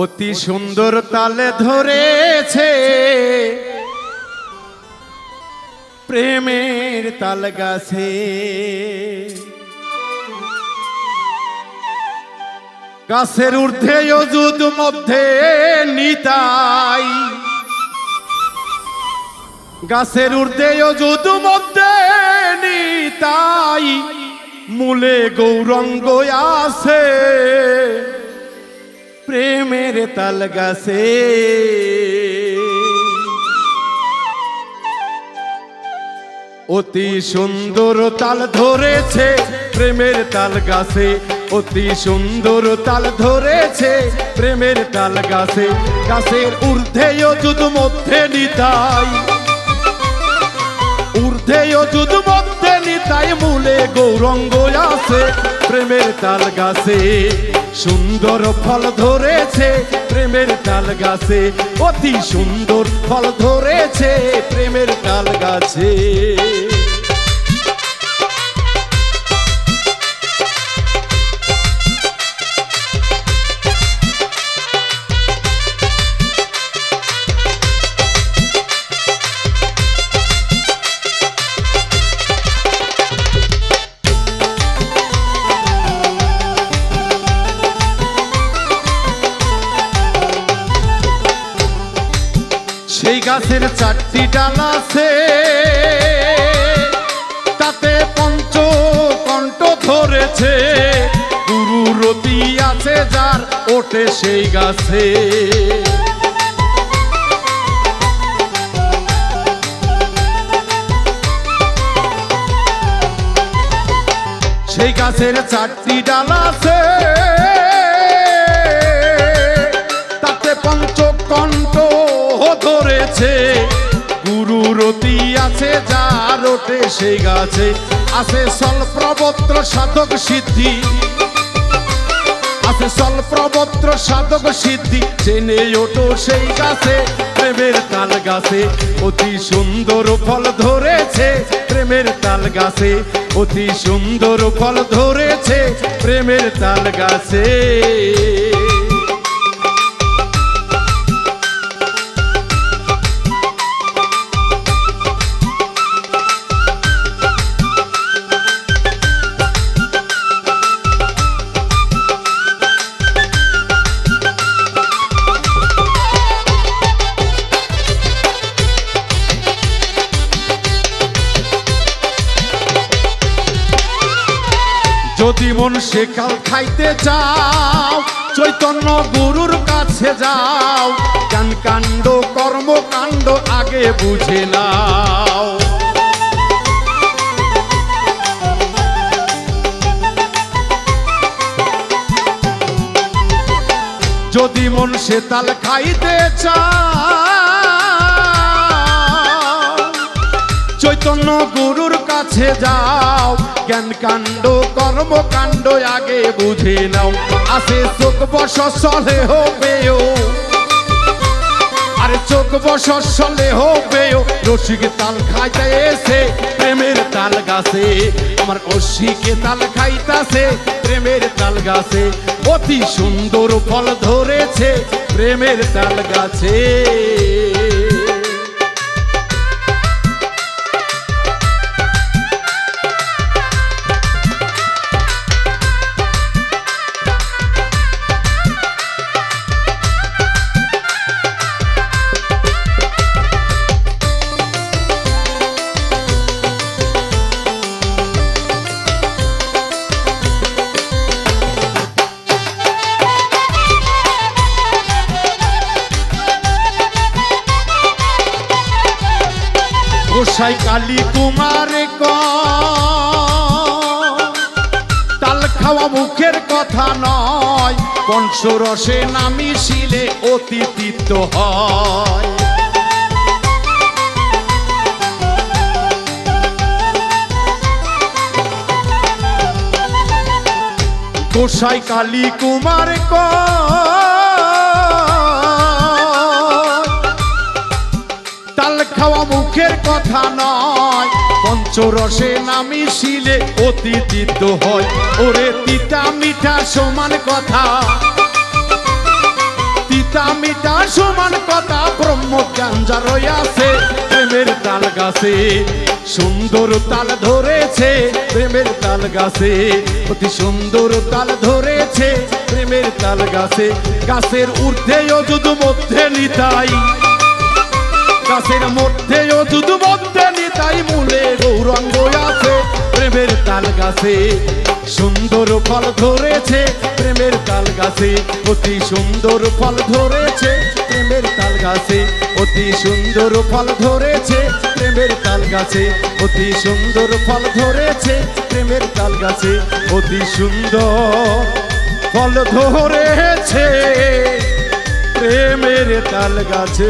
অতি সুন্দর তালে ধরেছে। প্রেমের তাল গাছে। গাছের ঊর্ধ্বে অযুদ মধ্যে নিতাই। গাছের ঊর্ধ্বে অযুদ মধ্যে নিতাই। মূলে গৌরঙ্গ আছে। প্রেমের তাল গাছে অতি সুন্দর তাল ধরেছে প্রেমের তাল গাছে অতি সুন্দর তাল ধরেছে প্রেমের তাল গাছে গাছের ঊর্ধ্বে অযুদ মধ্যে নিতাই। ঊর্ধ্বে অযুদ মধ্যে নিতাই মূলে গৌরঙ্গ আছে প্রেমের তাল গাছে সুন্দর ফল ধরেছে প্রেমের তাল গাছে। অতি সুন্দর ফল ধরেছে প্রেমের তাল গাছে। গাছের চারটি ডাল আছে। তাতে পঞ্চ কণ্ঠ ধরেছে। গুরু রতি আছে যার ওঠে সেই গাছে। সেই গাছের চারটি ডাল আছে। ধরেছে গুরু রতি আছে, যার ওঠে সেই গাছে। আছে সলপ্রবত্র সাধক সিদ্ধি। আছে সাধক সিদ্ধি। চেনে ওঠো সেই গাছে, প্রেমের তাল গাছে। অতি সুন্দর ফল ধরেছে, প্রেমের তাল গাছে। অতি সুন্দর ফল ধরেছে, প্রেমের তাল গাছে। যদি মন সেকাল খাইতে চাও চৈতন্য গুরুর কাছে যাও, জ্ঞান কাণ্ড কর্মকাণ্ড আগে বুঝে নাও। যদি মন সে তাল খাইতে চাও চৈতন্য গুরুর কাছে যাও। জ্ঞান কাণ্ড কর্মকাণ্ড আগে বুঝে নাও। আসে চোখ বস চলে হবেও। আরে চোখ বস চলে হবেও। রসিক তাল খাইতে এসে, প্রেমের তাল গাছে। আমার অসিকে তাল খাইতাছে, প্রেমের তাল গাছে। অতি সুন্দর ফল ধরেছে, প্রেমের তাল গাছে। গোসাই কালী কুমার ক। তাল খাওয়া মুখের কথা নয় পঞ্চরসে নামি শিলে অতিথিত হয়। গোসাই কালী কুমার ক। মুখের কথা নয়। পঞ্চরসে নামি শিলে অতিথিত হয়। ওরে তিতা মিঠা সমান কথা। তিতা মিটা সমান কথা, ব্রহ্ম জ্ঞান যা রয়াছে প্রেমের তাল গাছে। সুন্দর তাল ধরেছে, প্রেমের তাল গাছে। অতি সুন্দর তাল ধরেছে, প্রেমের তাল গাছে। গাছের ঊর্ধ্বে অযুদ মধ্যে নিতাই। তাল গাছে সুন্দর ফল ধরেছে, প্রেমের তাল গাছে অতি সুন্দর ফল ধরেছে, প্রেমের তাল গাছে অতি সুন্দর ফল ধরেছে, প্রেমের তাল গাছে অতি সুন্দর ফল ধরেছে, প্রেমের তাল গাছে অতি সুন্দর ফল ধরেছে, প্রেমের তাল গাছে।